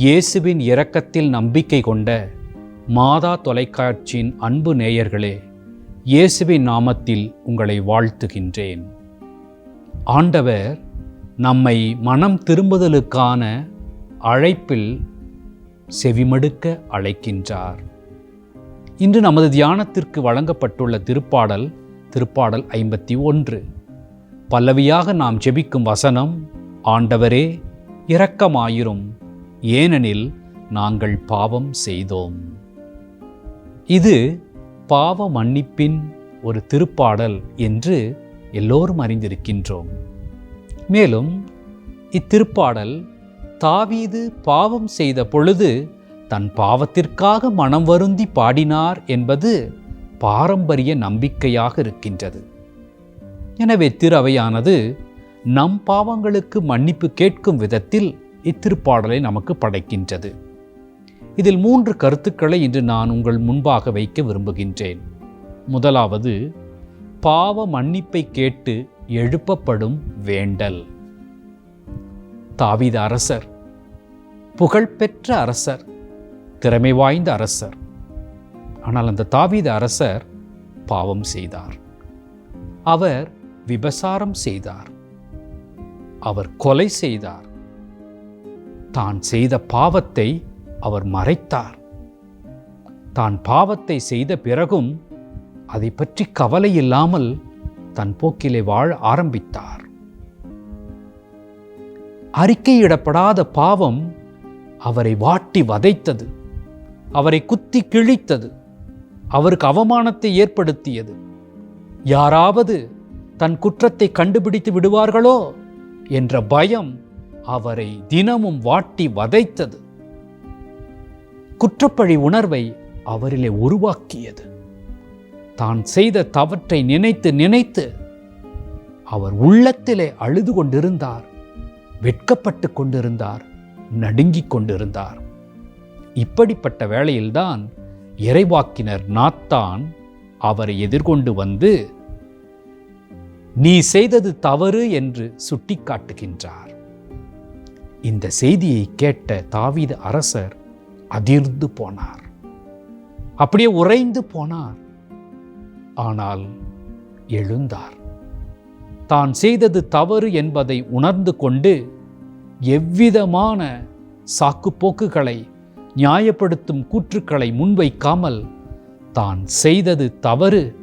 இயேசுவின் இரக்கத்தில் நம்பிக்கை கொண்ட மாதா தொலைக்காட்சியின் அன்பு நேயர்களே இயேசுவின் நாமத்தில் உங்களை வாழ்த்துகின்றேன். ஆண்டவர் நம்மை மனம் திரும்புதலுக்கான அழைப்பில் செவிமடுக்க அழைக்கின்றார். இன்று நமது தியானத்திற்கு வழங்கப்பட்டுள்ள திருப்பாடல் திருப்பாடல் ஐம்பத்தி ஒன்று. பல்லவியாக நாம் ஜெபிக்கும் வசனம் ஆண்டவரே இரக்கமாயிரும். ஏனெனில் நாங்கள் பாவம் செய்தோம். இது பாவ மன்னிப்பின் ஒரு திருப்பாடல் என்று எல்லோரும் அறிந்திருக்கின்றோம். மேலும் இத்திருப்பாடல் தாவீது பாவம் செய்த பொழுது தன் பாவத்திற்காக மனம் வருந்தி பாடினார் என்பது பாரம்பரிய நம்பிக்கையாக இருக்கின்றது. எனவே திருவையானது நம் பாவங்களுக்கு மன்னிப்பு கேட்கும் விதத்தில் இத்திருப்பாடலை நமக்கு படைக்கின்றது. இதில் மூன்று கருத்துக்களை இன்று நான் உங்கள் முன்பாக வைக்க விரும்புகின்றேன். முதலாவது பாவ மன்னிப்பை கேட்டு எழுப்பப்படும் வேண்டல். தாவித அரசர் புகழ்பெற்ற அரசர் திறமை வாய்ந்த அரசர். ஆனால் அந்த தாவீத அரசர் பாவம் செய்தார். அவர் விபசாரம் செய்தார். அவர் கொலை செய்தார். தான் செய்த பாவத்தை அவர் மறைத்தார். தான் பாவத்தை செய்த பிறகும் அதை பற்றி கவலை இல்லாமல் தன் போக்கிலே வாழ ஆரம்பித்தார். அறிக்கையிடப்படாத பாவம் அவரை வாட்டி வதைத்தது அவரை குத்தி கிழித்தது அவருக்கு அவமானத்தை ஏற்படுத்தியது. யாராவது தன் குற்றத்தை கண்டுபிடித்து விடுவார்களோ என்ற பயம் அவரை தினமும் வாட்டி வதைத்தது. குற்றப்பழி உணர்வை அவரிலே உருவாக்கியது. தான் செய்த தவற்றை நினைத்து நினைத்து அவர் உள்ளத்திலே அழுது கொண்டிருந்தார் வெட்கப்பட்டு கொண்டிருந்தார் நடுங்கிக் கொண்டிருந்தார். இப்படிப்பட்ட வேளையில்தான் இறைவாக்கினர் நாத்தான் அவரை எதிர்கொண்டு வந்து நீ செய்தது தவறு என்று சுட்டிக்காட்டுகின்றார். இந்த செய்தியை கேட்ட தாவீது அரசர் அதிர்ந்து போனார். அப்படியே உறைந்து போனார். ஆனால் எழுந்தார். தான் செய்தது தவறு என்பதை உணர்ந்து கொண்டு எவ்விதமான சாக்குப்போக்குகளை நியாயப்படுத்தும் கூற்றுக்களை முன்வைக்காமல் தான் செய்தது தவறு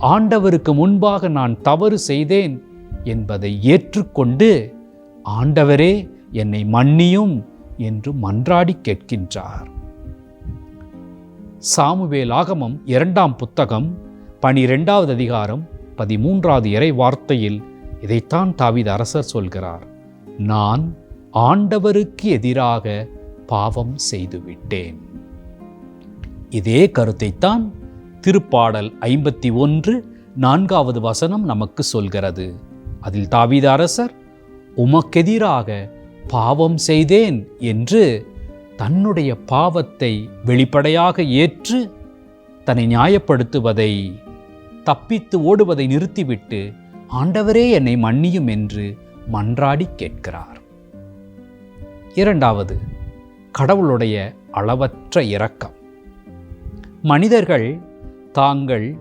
ஆண்டவருக்கு முன்பாக நான் தவறு செய்தேன் என்பதை ஏற்றுக்கொண்டு ஆண்டவரே என்னை மன்னியும் என்று மன்றாடி கேட்கின்றார். சாமுவேல் ஆகமம் இரண்டாம் புத்தகம் பனிரெண்டாவது அதிகாரம் பதிமூன்றாவது இறை வார்த்தையில் இதைத்தான் தாவித அரசர் சொல்கிறார். நான் ஆண்டவருக்கு எதிராக பாவம் செய்துவிட்டேன். இதே கருத்தைத்தான் திருப்பாடல் ஐம்பத்தி ஒன்று நான்காவது வசனம் நமக்கு சொல்கிறது. அதில் தாவித அரசர் உமக்கெதிராக பாவம் செய்தேன் என்று தன்னுடைய பாவத்தை வெளிப்படையாக ஏற்று தன்னை நியாயப்படுத்துவதை தப்பித்து ஓடுவதை நிறுத்திவிட்டு ஆண்டவரே என்னை மன்னியும் என்று மன்றாடி கேட்கிறார். இரண்டாவது கடவுளுடைய அளவற்ற இரக்கம். மனிதர்கள் தாங்கள்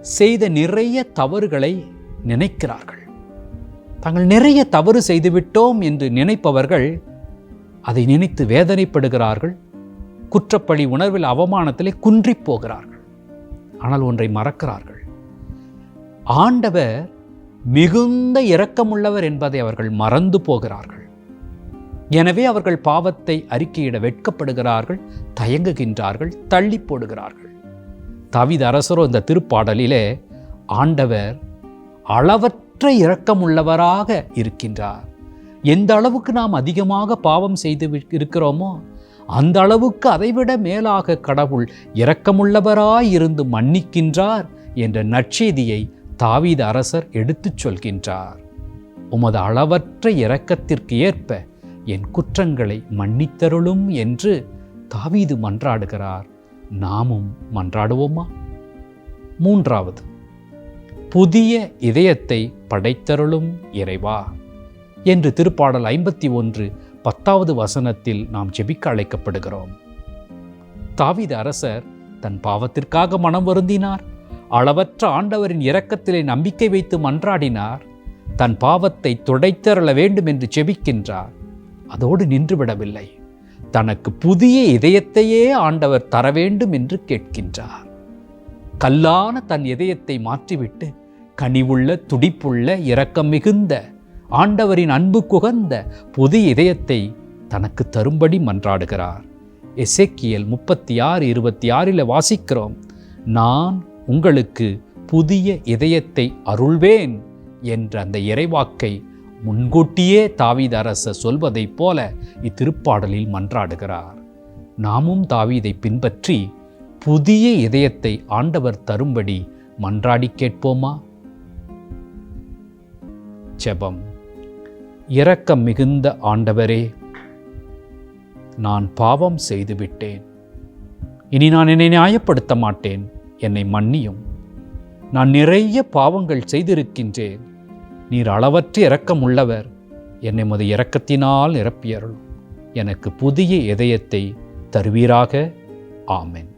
செய்த நிறைய தவறுகளை நினைக்கிறார்கள். தாங்கள் நிறைய தவறு செய்துவிட்டோம் என்று நினைப்பவர்கள் அதை நினைத்து வேதனைப்படுகிறார்கள். குற்றப்பழி உணர்வில் அவமானத்திலே குன்றிப் போகிறார்கள். ஆனால் ஒன்றை மறக்கிறார்கள். ஆண்டவர் மிகுந்த இரக்கமுள்ளவர் என்பதை அவர்கள் மறந்து போகிறார்கள். எனவே அவர்கள் பாவத்தை அறிக்கையிட வெட்கப்படுகிறார்கள் தயங்குகின்றார்கள் தள்ளி போடுகிறார்கள். தவித அரசரோ இந்த திருப்பாடலிலே ஆண்டவர் அளவற்ற இரக்கமுள்ளவராக இருக்கின்றார். எந்த அளவுக்கு நாம் அதிகமாக பாவம் செய்து வி- இருக்கிறோமோ அந்த அளவுக்கு அதைவிட மேலாக கடவுள் இரக்கமுள்ளவராய் இருந்து மன்னிக்கின்றார் என்ற நற்செய்தியை தாவீத அரசர் எடுத்துச் சொல்கின்றார். உமது அளவற்ற இரக்கத்திற்கு ஏற்ப என் குற்றங்களை மன்னித்தருளும் என்று தாவீது மன்றாடுகிறார். நாமும் மன்றாடுவோமா? மூன்றாவது புதிய இதயத்தை படைத்தருளும் இறைவா என்று திருப்பாடல் ஐம்பத்தி ஒன்று பத்தாவது வசனத்தில் நாம் ஜெபிக்க அழைக்கப்படுகிறோம். தாவித அரசர் தன் பாவத்திற்காக மனம் வருந்தினார். அளவற்ற ஆண்டவரின் இரக்கத்திலே நம்பிக்கை வைத்து மன்றாடினார். தன் பாவத்தை துடைத்தரள வேண்டும் என்று ஜெபிக்கின்றார். அதோடு நின்றுவிடவில்லை. தனக்கு புதிய இதயத்தையே ஆண்டவர் தர வேண்டும் என்று கேட்கின்றார். கல்லான தன் இதயத்தை மாற்றிவிட்டு கனிவுள்ள துடிப்புள்ள இரக்கம் மிகுந்த ஆண்டவரின் அன்பு குகந்த புது இதயத்தை தனக்கு தரும்படி மன்றாடுகிறார். எசேக்கியல் முப்பத்தி ஆறு இருபத்தி ஆறில் வாசிக்கிறோம். நான் உங்களுக்கு புதிய இதயத்தை அருள்வேன் என்ற அந்த இறைவாக்கை முன்கூட்டியே தாவீத அரசர் சொல்வதைப் போல இத்திருப்பாடலில் மன்றாடுகிறார். நாமும் தாவீதை பின்பற்றி புதிய இதயத்தை ஆண்டவர் தரும்படி மன்றாடி கேட்போமா? ஜெபம். இரக்கம் மிகுந்த ஆண்டவரே நான் பாவம் செய்துவிட்டேன். இனி நான் என்னை நியாயப்படுத்த மாட்டேன். என்னை மன்னியும். நான் நிறைய பாவங்கள் செய்திருக்கின்றேன். நீர் அளவற்ற இரக்கம் உள்ளவர் என்னை முத இரக்கத்தினால் நிரப்பியருள் எனக்கு புதிய இதயத்தை தருவீராக. ஆமென்.